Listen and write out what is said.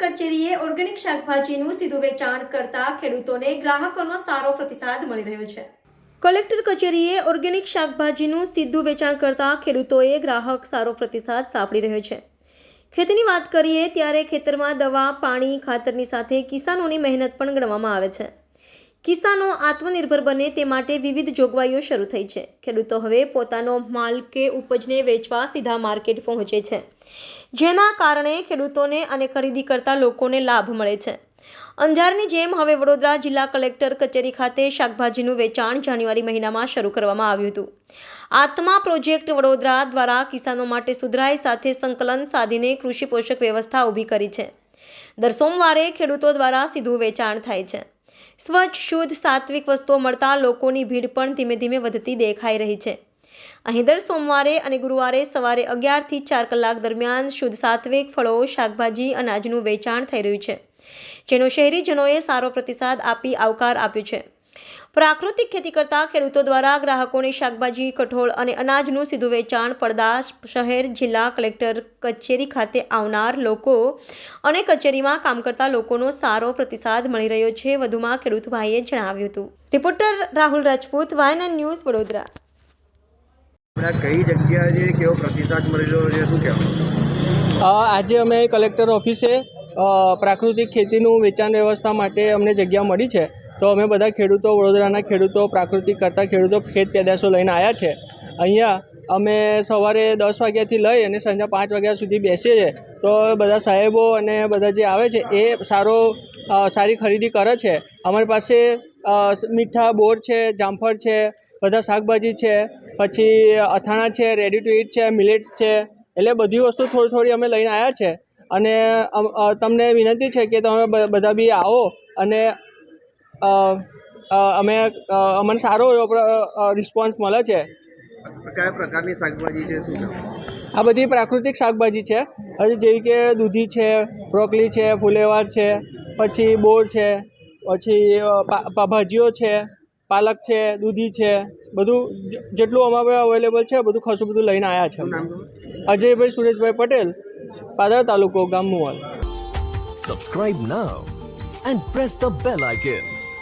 કચેરીએ ઓર્ગેનિક શાકભાજીનું સીધું વેચાણ કરતા ખેડૂતોને ગ્રાહકોનો સારો પ્રતિસાદ મળી રહ્યો છે. કલેક્ટર કચેરીએ ઓર્ગેનિક શાકભાજીનું સીધું વેચાણ કરતા ખેડૂતોએ ગ્રાહક સારો પ્રતિસાદ સાંપડી રહ્યો છે. ખેતીની વાત કરીએ ત્યારે ખેતરમાં દવા, પાણી, ખાતરની સાથે કિસાનોની મહેનત પણ ગણવામાં આવે છે. કિસાનો આત્મનિર્ભર બને તે માટે વિવિધ જોગવાઈઓ શરૂ થઈ છે. ખેડૂતો હવે પોતાનો માલ કે ઉપજને વેચવા સીધા માર્કેટ પહોંચે છે. જેના કારણે ખેડૂતોને અને ખરીદી કરતા લોકોને લાભ મળે છે. અંજારની જેમ હવે વડોદરા જિલ્લા કલેક્ટર કચેરી ખાતે શાકભાજીનું વેચાણ જાન્યુઆરી મહિનામાં શરૂ કરવામાં આવ્યું હતું. આત્મા પ્રોજેક્ટ વડોદરા દ્વારા કિસાનો માટે સુધરાઈ સાથે સંકલન સાધીને કૃષિ પોષક વ્યવસ્થા ઊભી કરી છે. દર સોમવારે ખેડૂતો દ્વારા સીધું વેચાણ થાય છે. સ્વચ્છ, શુદ્ધ, સાત્વિક વસ્તુઓ મળતા લોકોની ભીડ પણ ધીમે ધીમે વધતી દેખાઈ રહી છે. અહીં દર સોમવારે અને ગુરુવારે સવારે અગિયારથી ચાર કલાક દરમિયાન શુદ્ધ, સાત્વિક ફળો, શાકભાજી, અનાજનું વેચાણ થઈ રહ્યું છે, જેનો શહેરીજનોએ સારો પ્રતિસાદ આપી આવકાર આપ્યો છે. પ્રાકૃતિક ખેતી કરતા ખેડૂતો દ્વારા ગ્રાહકોને શાકભાજી કઠોળ અને અનાજનું સીધું વેચાણ પડદા શહેર જિલ્લા કલેક્ટર કચેરી ખાતે આવનાર લોકો અને કચેરીમાં કામ કરતા લોકોનો સારો પ્રતિસાદ મળી રહ્યો છે વધુમાં ખેડૂત ભાઈએ જણાવ્યું હતું. રિપોર્ટર રાહુલ રાજપૂત વાયન ન્યૂઝ વડોદરા. આપણે કઈ જગ્યાએ છે કેવો પ્રતિસાદ મળી રહ્યો છે શું કહેવાનું આજે અમે કલેક્ટર ઓફિસે પ્રાકૃતિક ખેતીનું વેચાણ વ્યવસ્થા માટે અમને જગ્યા મળી છે. તો અમે બધા ખેડૂતો વડોદરાના ખેડૂતો, પ્રાકૃતિક કરતા ખેડૂતો ખેત પેદાશો લઈને આવ્યા છે. અહીંયા અમે સવારે દસ વાગ્યાથી લઈ અને સાંજે પાંચ વાગ્યા સુધી બેસીએ છીએ. તો બધા સાહેબો અને બધા જે આવે છે એ સારો સારી ખરીદી કરે છે. અમારી પાસે મીઠા બોર છે, જામફળ છે, બધા શાકભાજી છે, પછી અથાણા છે રેડી ટુ ઇટ છે મિલેટ્સ છે, એટલે બધી વસ્તુ થોડી થોડી અમે લઈને આવ્યા છે. અને તમને વિનંતી છે કે તમે બધા બી આવો અને અમે અમને સારો એવો રિસ્પોન્સ મળે છે. કયા પ્રકારની શાકભાજી છે શું આ બધી પ્રાકૃતિક શાકભાજી છે. જેવી કે દૂધી છે બ્રોકલી છે ફુલેવાર છે પછી બોર છે પછી ભાજીઓ છે પાલક છે દૂધી છે બધું જેટલું અમારે અવેલેબલ છે બધું ખાસું બધું લઈને આવ્યા છે. અજયભાઈ સુરેશભાઈ પટેલ પાદરા તાલુકો ગામ Muval Subscribe now and press the bell icon.